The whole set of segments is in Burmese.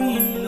me.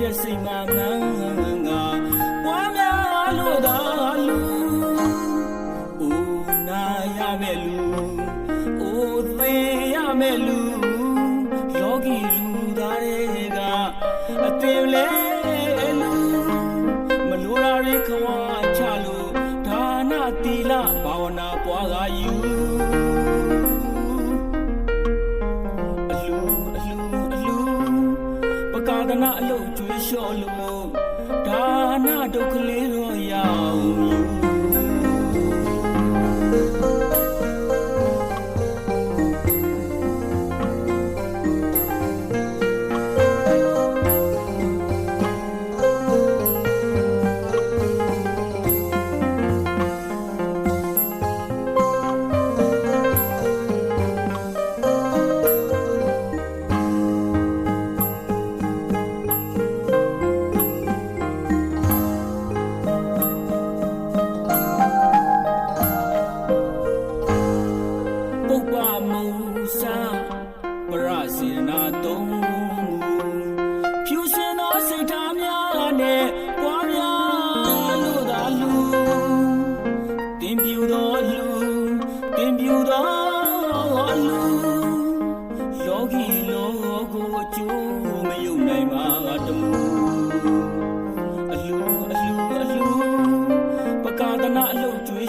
Yes, Imam. နာဒုက္ခလေးတော့ရအောင်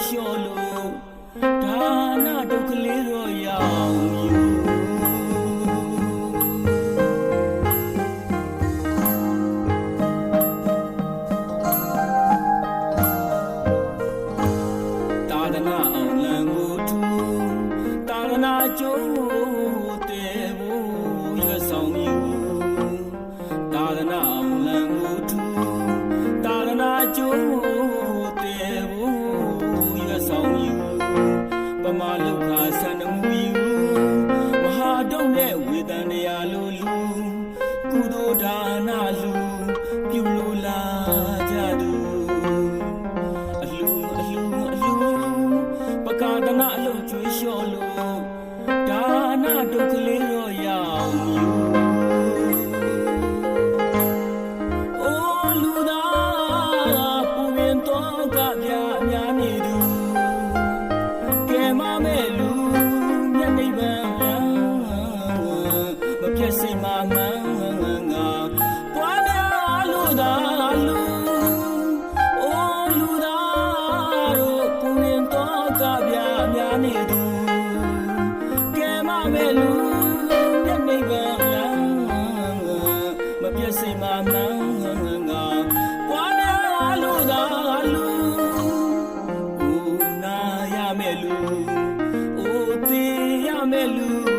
လျှော်လို့ဒါနဒုက္ခလေးရော စီမံငန်းငန်းငါပွားများလူသားလူအိုးလူသားတို့ပူရင်တော့ကပြများနေသူကဲမမဲ့လူမျက်နှိပ်ပန်းလန်းမပြည့်စီမံငန်းငန်းငါပွားများလူသားလူအိုးနာရမဲ့လူအိုးတေးရမဲ့လူ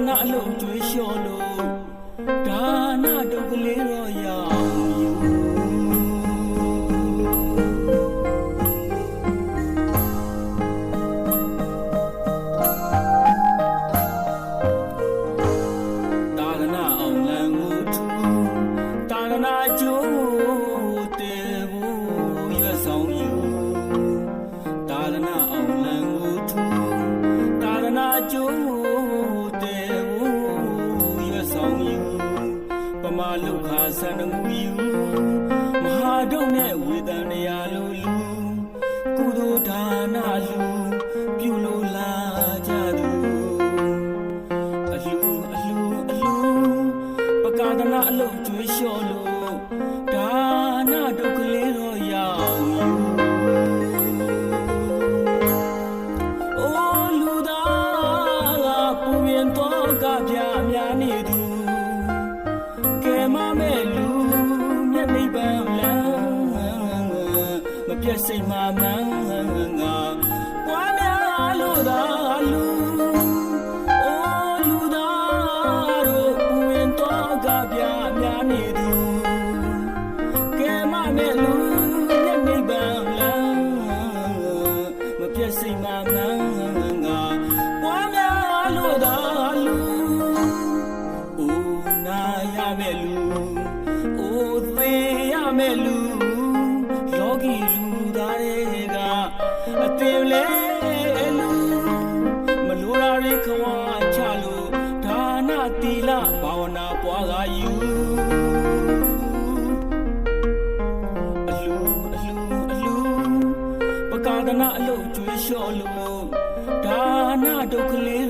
မနာအလုံးကျွေးလျှော်လို့ဒါနာတော့ကလေးတော့ရ လုခာစန္ဒငူယူမဟာဒုတ်နဲ့ဝေတန်တရားလု စိတ်မှမှန်ငါပွားများလို့သာလူအိုးလူသားတို့ဝင်တော့ကပြများနေသည်ကဲမနဲ့လူမျက်နှိပ်ပန်းလာမပြည့်စိတ်မှမှန်ငါပွားများလို့သာလူအိုးနာရမဲ့လူအိုးသေးရမဲ့လူ လဲလို့မလိုရာရိခဝါချလို့ဒါနသီလဘာဝနာပွားသာယူအလူအလူအလူပကာဒနာအလုတ်ကျွေးလျှော်လို့ဒါနဒုက္ခလေး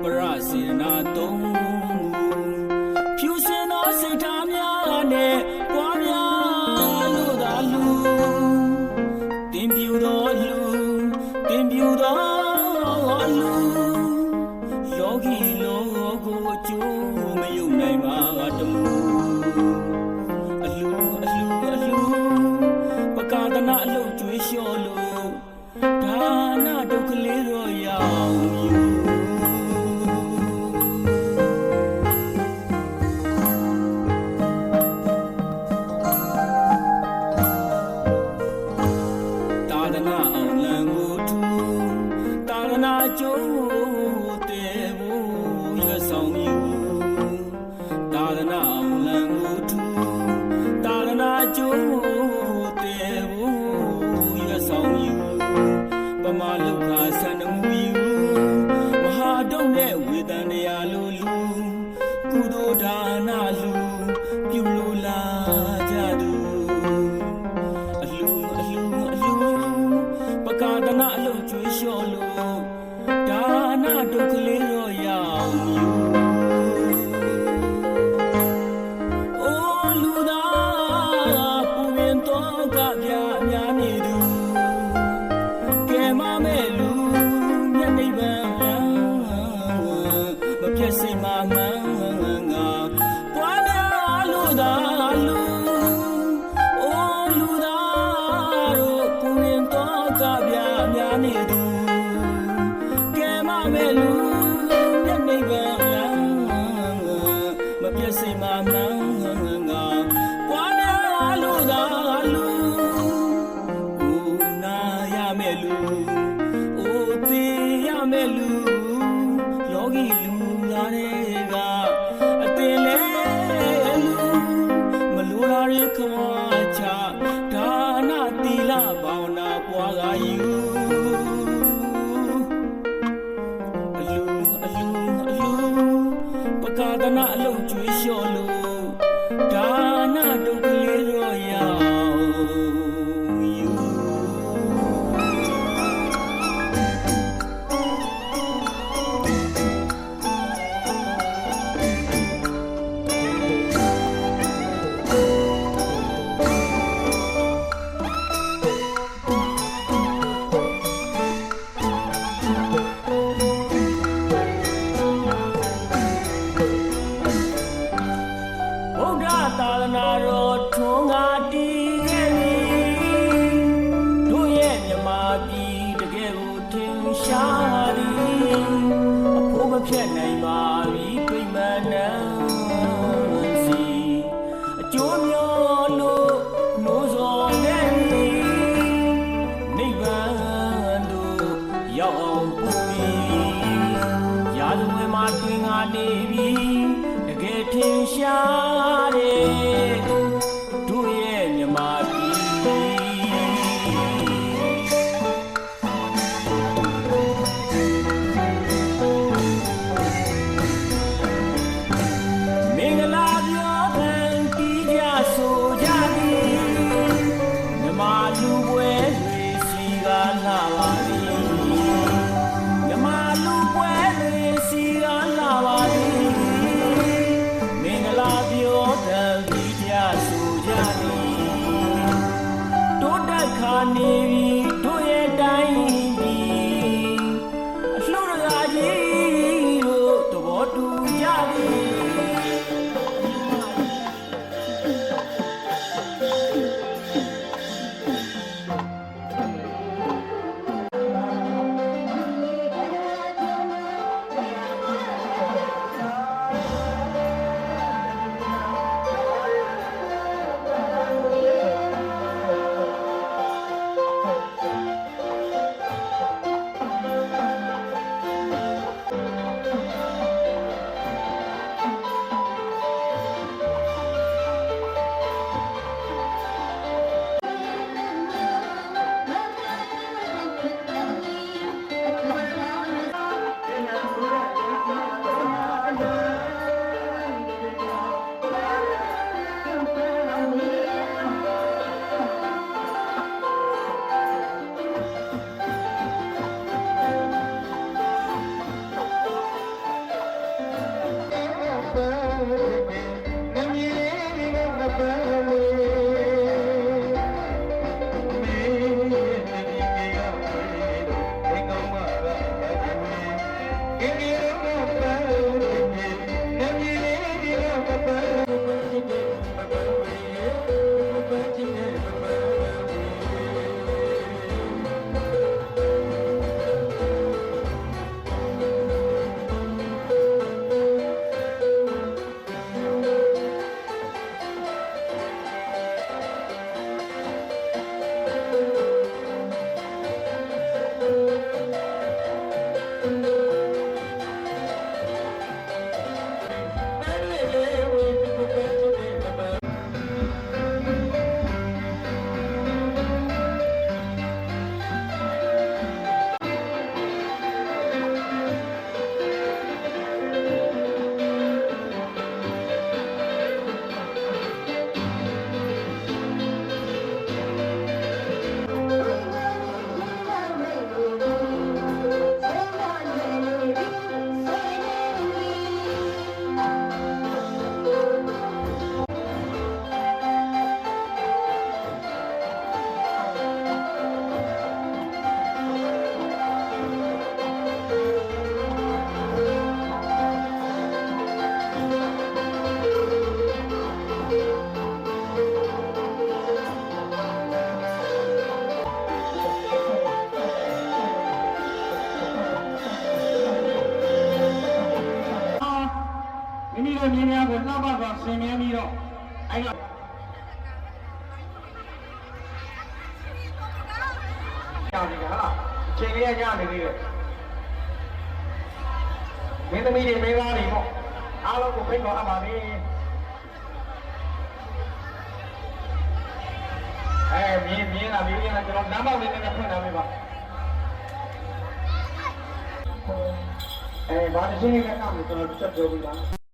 ပရစေနာသုံး Kudo Dana Lu, Kulu တကယ်ထင်ရှားတယ်တို့ရဲ့မြမပြည်မင်္ဂလာပြောခံတီးကြဆိုကြသည်မြမလူပွဲတွေစီကလာပါ မိမိတို့မြင်းများကိုနှောက်ပတ်စွာဆင်မြန်းပြီးတော့အဲ့တော့ကြောင်ဒီကဟာလားအချိန်လေးရရနေသေးတယ်မင်းသမီးတွေမင်းသားတွေပေါ့အားလုံးကိုဖိတ်ခေါ်အပ်ပါပြီအဲမြင်းမြင်းလာပြီမြင်းလာကျွန်တော်နံပါတ်လေးနဲ့ဖွင့်ထားပေးပါအဲဘာတစ်ချိန်လေးကမှကျွန်တော်ချက်ပြောပြပါ